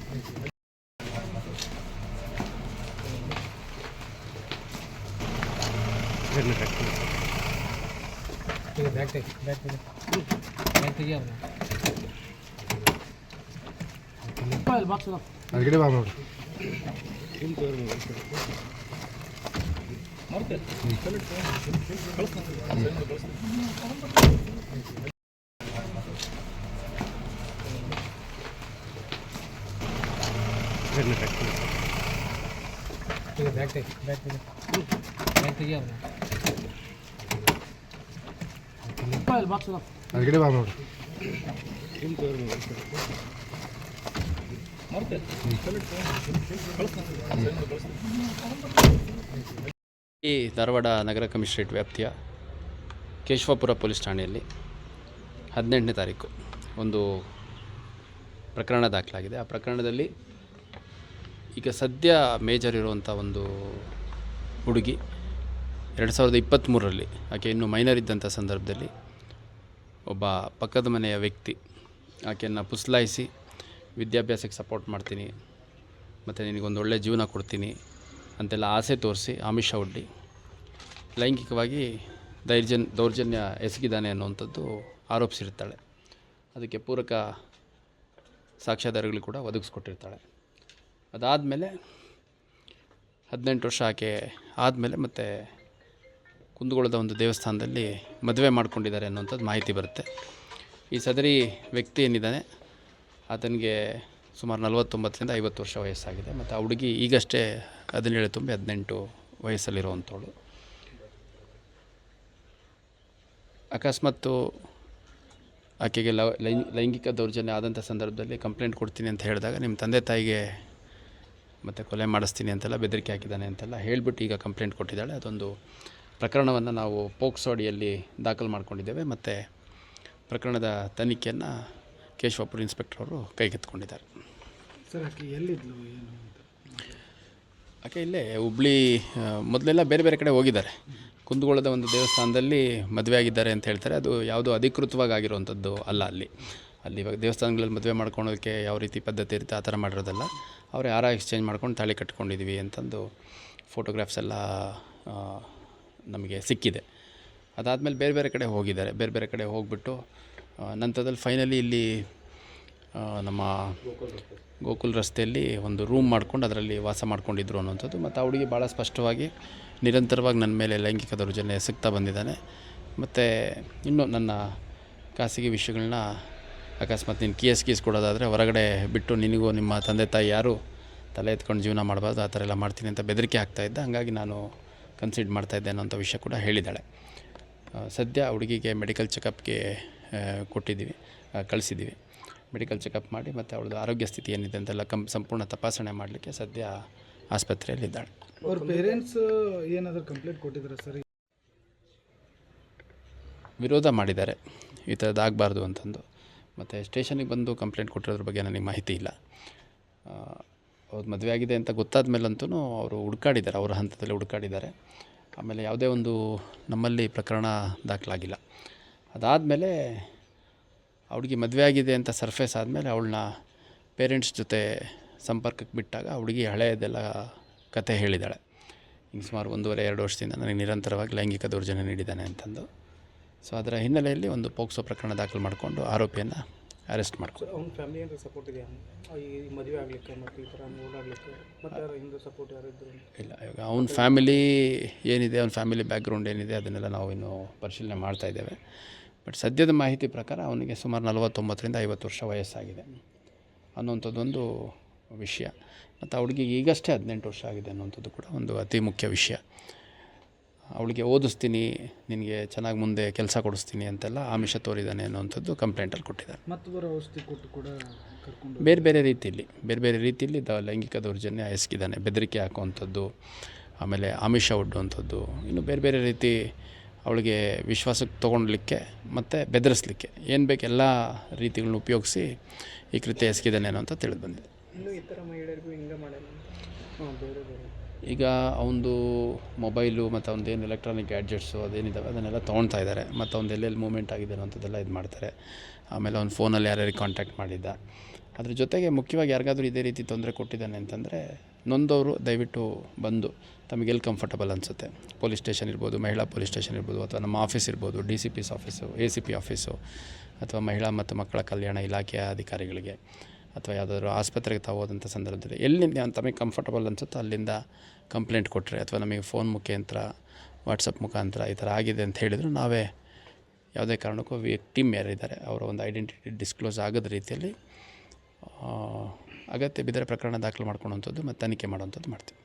¿Qué பண்ணு கட் பண்ணு back take back take back take ஆகும் ஃபைல் பாக்ஸ் தான். அது கிட்ட வாங்க in pair market collect back take back take back take ஆகும் ಅದ್ಗಡೆ ಬಾ ನೋಡಿ. ಈ ಧಾರವಾಡ ನಗರ ಕಮಿಷನರೇಟ್ ವ್ಯಾಪ್ತಿಯ ಕೇಶವಪುರ ಪೊಲೀಸ್ ಠಾಣೆಯಲ್ಲಿ ಹದಿನೆಂಟನೇ ತಾರೀಕು ಒಂದು ಪ್ರಕರಣ ದಾಖಲಾಗಿದೆ. ಆ ಪ್ರಕರಣದಲ್ಲಿ ಈಗ ಸದ್ಯ ಮೇಜರ್ ಇರುವಂಥ ಒಂದು ಹುಡುಗಿ ಎರಡು ಸಾವಿರದ ಇಪ್ಪತ್ತ್ಮೂರರಲ್ಲಿ ಆಕೆ ಇನ್ನೂ ಮೈನರ್ ಇದ್ದಂಥ ಸಂದರ್ಭದಲ್ಲಿ ಒಬ್ಬ ಪಕ್ಕದ ಮನೆಯ ವ್ಯಕ್ತಿ. ಆಕೆಯನ್ನು ಪುಸ್ಲಾಯಿಸಿ, ವಿದ್ಯಾಭ್ಯಾಸಕ್ಕೆ ಸಪೋರ್ಟ್ ಮಾಡ್ತೀನಿ. ಮತ್ತು ನಿನಗೊಂದು ಒಳ್ಳೆಯ ಜೀವನ ಕೊಡ್ತೀನಿ ಅಂತೆಲ್ಲ ಆಸೆ ತೋರಿಸಿ ಆಮಿಷ ಒಡ್ಡಿ. ಲೈಂಗಿಕವಾಗಿ ದೈರ್ಜನ್, ದೌರ್ಜನ್ಯ ಎಸಗಿದ್ದಾನೆ ಅನ್ನುವಂಥದ್ದು ಆರೋಪಿಸಿರ್ತಾಳೆ. ಅದಕ್ಕೆ ಪೂರಕ ಸಾಕ್ಷ್ಯಾಧಾರಗಳು ಕೂಡ ಒದಗಿಸ್ಕೊಟ್ಟಿರ್ತಾಳೆ. ಅದಾದಮೇಲೆ ಹದಿನೆಂಟು ವರ್ಷ ಆಕೆ ಆದಮೇಲೆ ಮತ್ತು ಕುಂದಗೋಳದ ಒಂದು ದೇವಸ್ಥಾನದಲ್ಲಿ ಮದುವೆ ಮಾಡ್ಕೊಂಡಿದ್ದಾರೆ ಅನ್ನುವಂಥದ್ದು ಮಾಹಿತಿ ಬರುತ್ತೆ. ಈ ಸದರಿ ವ್ಯಕ್ತಿ ಏನಿದ್ದಾನೆ, ಆತನಿಗೆ ಸುಮಾರು ನಲವತ್ತೊಂಬತ್ತರಿಂದ ಐವತ್ತು ವರ್ಷ ವಯಸ್ಸಾಗಿದೆ. ಮತ್ತು ಆ ಹುಡುಗಿ ಈಗಷ್ಟೇ ಹದಿನೇಳು ತುಂಬಿ ಹದಿನೆಂಟು ವಯಸ್ಸಲ್ಲಿರುವಂಥವಳು. ಅಕಸ್ಮಾತ್ತು ಆಕೆಗೆ ಲವ್ ಲೈಂಗ್ ಲೈಂಗಿಕ ದೌರ್ಜನ್ಯ ಆದಂಥ ಸಂದರ್ಭದಲ್ಲಿ ಕಂಪ್ಲೇಂಟ್ ಕೊಡ್ತೀನಿ ಅಂತ ಹೇಳಿದಾಗ ನಿಮ್ಮ ತಂದೆ ತಾಯಿಗೆ ಮತ್ತು ಕೊಲೆ ಮಾಡಿಸ್ತೀನಿ ಅಂತೆಲ್ಲ ಬೆದರಿಕೆ ಹಾಕಿದ್ದಾನೆ ಅಂತೆಲ್ಲ ಹೇಳಿಬಿಟ್ಟು ಈಗ ಕಂಪ್ಲೇಂಟ್ ಕೊಟ್ಟಿದ್ದಾಳೆ. ಅದೊಂದು ಪ್ರಕರಣವನ್ನು ನಾವು ಪೋಕ್ಸೋ ಅಡಿಯಲ್ಲಿ ದಾಖಲು ಮಾಡಿಕೊಂಡಿದ್ದೇವೆ. ಮತ್ತು ಪ್ರಕರಣದ ತನಿಖೆಯನ್ನು ಕೇಶವಪುರ ಇನ್ಸ್ಪೆಕ್ಟರ್ ಅವರು ಕೈಗೆತ್ತಿಕೊಂಡಿದ್ದಾರೆ. ಸರ್ ಆಕೆ ಎಲ್ಲಿದ್ಲು ಏನು ಆಕೆ ಇಲ್ಲೇ ಹುಬ್ಳಿ ಮೊದಲೆಲ್ಲ ಬೇರೆ ಬೇರೆ ಕಡೆ ಹೋಗಿದ್ದಾರೆ. ಕುಂದಗೋಳದ ಒಂದು ದೇವಸ್ಥಾನದಲ್ಲಿ ಮದುವೆ ಆಗಿದ್ದಾರೆ ಅಂತ ಹೇಳ್ತಾರೆ. ಅದು ಯಾವುದೋ ಅಧಿಕೃತವಾಗಿ ಆಗಿರುವಂಥದ್ದು ಅಲ್ಲ ಅಲ್ಲಿ. ಅಲ್ಲಿ ಇವಾಗ ದೇವಸ್ಥಾನಗಳಲ್ಲಿ ಮದುವೆ ಮಾಡ್ಕೊಳೋದಕ್ಕೆ ಯಾವ ರೀತಿ ಪದ್ಧತಿ ಇರುತ್ತೆ ಆ ಥರ ಮಾಡಿರೋದಲ್ಲ. ಅವ್ರು ಯಾರ ಎಕ್ಸ್ಚೇಂಜ್ ಮಾಡ್ಕೊಂಡು ತಾಳಿ ಕಟ್ಕೊಂಡಿದ್ವಿ ಅಂತಂದು ಫೋಟೋಗ್ರಾಫ್ಸ್ ಎಲ್ಲ ನಮಗೆ ಸಿಕ್ಕಿದೆ. ಅದಾದಮೇಲೆ ಬೇರೆ ಬೇರೆ ಕಡೆ ಹೋಗಿದ್ದಾರೆ. ಬೇರೆ ಬೇರೆ ಕಡೆ ಹೋಗಿಬಿಟ್ಟು ನಂತರದಲ್ಲಿ ಫೈನಲಿ ಇಲ್ಲಿ ನಮ್ಮ ಗೋಕುಲ್ ರಸ್ತೆಯಲ್ಲಿ ಒಂದು ರೂಮ್ ಮಾಡ್ಕೊಂಡು ಅದರಲ್ಲಿ ವಾಸ ಮಾಡ್ಕೊಂಡಿದ್ರು ಅನ್ನೋಂಥದ್ದು ಮತ್ತು ಆ ಭಾಳ ಸ್ಪಷ್ಟವಾಗಿ, ನಿರಂತರವಾಗಿ ನನ್ನ ಮೇಲೆ ಲೈಂಗಿಕ ದೌರ್ಜನ್ಯ ಎಸಗ್ತಾ ಬಂದಿದ್ದಾನೆ. ಮತ್ತು ಇನ್ನೂ ನನ್ನ ಖಾಸಗಿ ವಿಷಯಗಳನ್ನ ಅಕಸ್ಮಾತ್ ನೀನು ಕೇಸ್ ಕೀಸ್ ಕೊಡೋದಾದರೆ ಹೊರಗಡೆ ಬಿಟ್ಟು ನಿನಗೂ ನಿಮ್ಮ ತಂದೆ ತಾಯಿ ಯಾರು ತಲೆ ಎತ್ಕೊಂಡು ಜೀವನ ಮಾಡಬಾರ್ದು. ಆ ಥರ ಎಲ್ಲ ಮಾಡ್ತೀನಿ ಅಂತ ಬೆದರಿಕೆ ಆಗ್ತಾಯಿದ್ದೆ ಹಾಗಾಗಿ ನಾನು ಕನ್ಸಿಡ್ ಮಾಡ್ತಾ ಮಾಡ್ತಾಯಿದ್ದೆ ಅನ್ನೋಂಥ ವಿಷಯ ಕೂಡ ಹೇಳಿದ್ದಾಳೆ. ಸದ್ಯ ಹುಡುಗಿಗೆ ಮೆಡಿಕಲ್ ಚೆಕಪ್ಗೆ ಕೊಟ್ಟಿದ್ದೀವಿ ಕಳಿಸಿದ್ದೀವಿ. ಮೆಡಿಕಲ್ ಚೆಕಪ್ ಮಾಡಿ ಮತ್ತು ಅವಳದು ಆರೋಗ್ಯ ಸ್ಥಿತಿ ಏನಿದೆ ಅಂತೆಲ್ಲ ಕಂ ಸಂಪೂರ್ಣ ತಪಾಸಣೆ ಮಾಡಲಿಕ್ಕೆ ಸದ್ಯ ಆಸ್ಪತ್ರೆಯಲ್ಲಿದ್ದಾಳೆ. ಅವ್ರ ಪೇರೆಂಟ್ಸ್ ಏನಾದರೂ ಕಂಪ್ಲೇಂಟ್ ಕೊಟ್ಟಿದ್ದಾರೆ ಸರ್? ವಿರೋಧ ಮಾಡಿದ್ದಾರೆ. ಈ ಥರದ್ದು ಆಗಬಾರ್ದು ಅಂತಂದು. ಮತ್ತು ಸ್ಟೇಷನಿಗೆ ಬಂದು ಕಂಪ್ಲೇಂಟ್ ಕೊಟ್ಟಿರೋದ್ರ ಬಗ್ಗೆ ನನಗೆ ಮಾಹಿತಿ ಇಲ್ಲ. ಅವ್ರು ಮದುವೆ ಆಗಿದೆ ಅಂತ ಗೊತ್ತಾದ ಮೇಲಂತೂ ಅವರು ಹುಡುಕಾಡಿದ್ದಾರೆ, ಅವರ ಹಂತದಲ್ಲಿ ಹುಡುಕಾಡಿದ್ದಾರೆ. ಆಮೇಲೆ ಯಾವುದೇ ಒಂದು ನಮ್ಮಲ್ಲಿ ಪ್ರಕರಣ ದಾಖಲಾಗಿಲ್ಲ. ಅದಾದಮೇಲೆ ಅವಳಿಗೆ ಮದುವೆ ಆಗಿದೆ ಅಂತ ಸರ್ಫೇಸ್ ಆದಮೇಲೆ ಅವಳನ್ನ ಪೇರೆಂಟ್ಸ್ ಜೊತೆ ಸಂಪರ್ಕಕ್ಕೆ ಬಿಟ್ಟಾಗ ಹುಡುಗಿ ಹಳೆಯದೆಲ್ಲ ಕತೆ ಹೇಳಿದ್ದಾಳೆ. ಹಿಂಗೆ ಸುಮಾರು ಒಂದೂವರೆ, ಎರಡು ವರ್ಷದಿಂದ ನನಗೆ ನಿರಂತರವಾಗಿ ಲೈಂಗಿಕ ದೌರ್ಜನ್ಯ ನೀಡಿದ್ದಾನೆ ಅಂತಂದು. ಸೊ ಅದರ ಹಿನ್ನೆಲೆಯಲ್ಲಿ ಒಂದು ಪೋಕ್ಸೋ ಪ್ರಕರಣ ದಾಖಲು ಮಾಡಿಕೊಂಡು ಆರೋಪಿಯನ್ನು ಅರೆಸ್ಟ್ ಮಾಡ್ಕೊಂಡು ಅವ್ನ ಫ್ಯಾಮಿಲಿ ಏನಾದ್ರು ಸಪೋರ್ಟ್ ಇದೆಯಾ? ಈ ಮದುವೆ ಆಗ್ಲಿಕ್ಕೆ ಮತ್ತು ಈ ಥರ ಓಡಾಡ್ಲಿಕ್ಕೆ ಮತ್ತು ಯಾರು ಹಿಂದೆ ಸಪೋರ್ಟ್ ಯಾರು ಇದ್ರು? ಇಲ್ಲ ಇವಾಗ ಅವ್ನ ಫ್ಯಾಮಿಲಿ ಏನಿದೆ ಅವ್ನ ಫ್ಯಾಮಿಲಿ ಬ್ಯಾಕ್ಗ್ರೌಂಡ್ ಏನಿದೆ ಅದನ್ನೆಲ್ಲ ನಾವು ಇನ್ನು ಪರಿಶೀಲನೆ ಮಾಡ್ತಾ ಇದ್ದೇವೆ. ಬಟ್ ಸದ್ಯದ ಮಾಹಿತಿ ಪ್ರಕಾರ ಅವನಿಗೆ ಸುಮಾರು ನಲವತ್ತೊಂಬತ್ತರಿಂದ ಐವತ್ತು ವರ್ಷ ವಯಸ್ಸಾಗಿದೆ. ಅನ್ನುವಂಥದ್ದೊಂದು ವಿಷಯ. ಮತ್ತು ಆ ಹುಡುಗಿಗೆ ಈಗಷ್ಟೇ ಹದಿನೆಂಟು ವರ್ಷ ಆಗಿದೆ ಅನ್ನುವಂಥದ್ದು ಕೂಡ ಒಂದು ಅತಿ ಮುಖ್ಯ ವಿಷಯ. ಅವಳಿಗೆ ಓದಿಸ್ತೀನಿ ನಿನಗೆ ಚೆನ್ನಾಗಿ ಮುಂದೆ ಕೆಲಸ ಕೊಡಿಸ್ತೀನಿ ಅಂತೆಲ್ಲ ಆಮಿಷ ತೋರಿದ್ದಾನೆ ಅನ್ನೋವಂಥದ್ದು ಕಂಪ್ಲೇಂಟಲ್ಲಿ ಕೊಟ್ಟಿದ್ದಾರೆ. ಬರೋ ಔಷಧಿ ಕೊಟ್ಟು ಕೂಡ ಕರ್ಕೊಂಡು ಬೇರೆ ಬೇರೆ ರೀತಿಯಲ್ಲಿ ಬೇರೆ ಬೇರೆ ರೀತಿಯಲ್ಲಿ ದ ಲೈಂಗಿಕ ದೌರ್ಜನ್ಯ ಎಸಗಿದ್ದಾನೆ ಬೆದರಿಕೆ ಹಾಕುವಂಥದ್ದು ಆಮೇಲೆ ಆಮಿಷ ಒಡ್ಡುವಂಥದ್ದು ಇನ್ನು ಬೇರೆ ಬೇರೆ ರೀತಿ ಅವಳಿಗೆ ವಿಶ್ವಾಸಕ್ಕೆ ತೊಗೊಳ್ಲಿಕ್ಕೆ ಮತ್ತು ಬೆದರಿಸ್ಲಿಕ್ಕೆ ಏನು ಬೇಕು ಎಲ್ಲ ರೀತಿಗಳನ್ನ ಉಪಯೋಗಿಸಿ ಈ ಕೃತ್ಯ ಎಸಗಿದ್ದಾನೇನೋ ಅಂತ ತಿಳಿದು ಬಂದಿದೆ. ಇನ್ನೂ ಇತರ ಮಹಿಳೆಯರಿಗೂ ಹಿಂಗೆ ಮಾಡಲ್ಲ ಹಾಂ ಬೇರೆ ಬೇರೆ ಈಗ ಅವನದು ಮೊಬೈಲು ಮತ್ತು ಅವ್ನದೇನು ಎಲೆಕ್ಟ್ರಾನಿಕ್ ಗ್ಯಾಡ್ಜೆಟ್ಸು ಅದೇನಿದ್ದಾವೆ ಅದನ್ನೆಲ್ಲ ತೊಗೊಳ್ತಾ ಇದ್ದಾರೆ ಮತ್ತು ಅವ್ನು ಎಲ್ಲೆಲ್ಲಿ ಮೂಮೆಂಟ್ ಆಗಿದೆ ಅಂಥದ್ದೆಲ್ಲ ಇದು ಮಾಡ್ತಾರೆ. ಆಮೇಲೆ ಅವ್ನ ಫೋನಲ್ಲಿ ಯಾರ್ಯಾರಿಗೆ ಕಾಂಟ್ಯಾಕ್ಟ್ ಮಾಡಿದ್ದ. ಅದ್ರ ಜೊತೆಗೆ ಮುಖ್ಯವಾಗಿ ಯಾರಿಗಾದ್ರೂ ಇದೇ ರೀತಿ ತೊಂದರೆ ಕೊಟ್ಟಿದ್ದಾನೆ ಅಂತಂದರೆ, ನೊಂದವರು ದಯವಿಟ್ಟು ಬಂದು ತಮಗೆ ಎಲ್ಲಿ ಕಂಫರ್ಟಬಲ್ ಅನಿಸುತ್ತೆ. ಪೊಲೀಸ್ ಸ್ಟೇಷನ್ ಇರ್ಬೋದು, ಮಹಿಳಾ ಪೊಲೀಸ್ ಸ್ಟೇಷನ್ ಇರ್ಬೋದು, ಅಥವಾ ನಮ್ಮ ಆಫೀಸ್ ಇರ್ಬೋದು D C piece office A C P office ಅಥವಾ ಮಹಿಳಾ ಮತ್ತು ಮಕ್ಕಳ ಕಲ್ಯಾಣ ಇಲಾಖೆಯ ಅಧಿಕಾರಿಗಳಿಗೆ. ಅಥವಾ ಯಾವುದಾದ್ರೂ ಆಸ್ಪತ್ರೆಗೆ ತಾವು ಹೋದಂಥ ಸಂದರ್ಭದಲ್ಲಿ ಎಲ್ಲಿಂದ ತಮಗೆ ಕಂಫರ್ಟಬಲ್ ಅನ್ಸುತ್ತೋ ಅಲ್ಲಿಂದ ಕಂಪ್ಲೇಂಟ್ ಕೊಟ್ಟರೆ ಅಥವಾ ನಮಗೆ ಫೋನ್ ಮುಖಾಂತರ ವಾಟ್ಸಪ್ ಮುಖಾಂತರ ಈ ಥರ ಆಗಿದೆ ಅಂತ ಹೇಳಿದ್ರು, ನಾವೇ ಯಾವುದೇ ಕಾರಣಕ್ಕೂ ವಿಕ್ಟಿಮ್ ಯಾರಿದ್ದಾರೆ ಅವರ ಒಂದು ಐಡೆಂಟಿಟಿ ಡಿಸ್ಕ್ಲೋಸ್ ಆಗದ ರೀತಿಯಲ್ಲಿ ಅಗತ್ಯ ಬಿದ್ದರೆ ಪ್ರಕರಣ ದಾಖಲು ಮಾಡ್ಕೊಳ್ಳೋವಂಥದ್ದು ಮತ್ತು ತನಿಖೆ ಮಾಡುವಂಥದ್ದು ಮಾಡ್ತೀವಿ.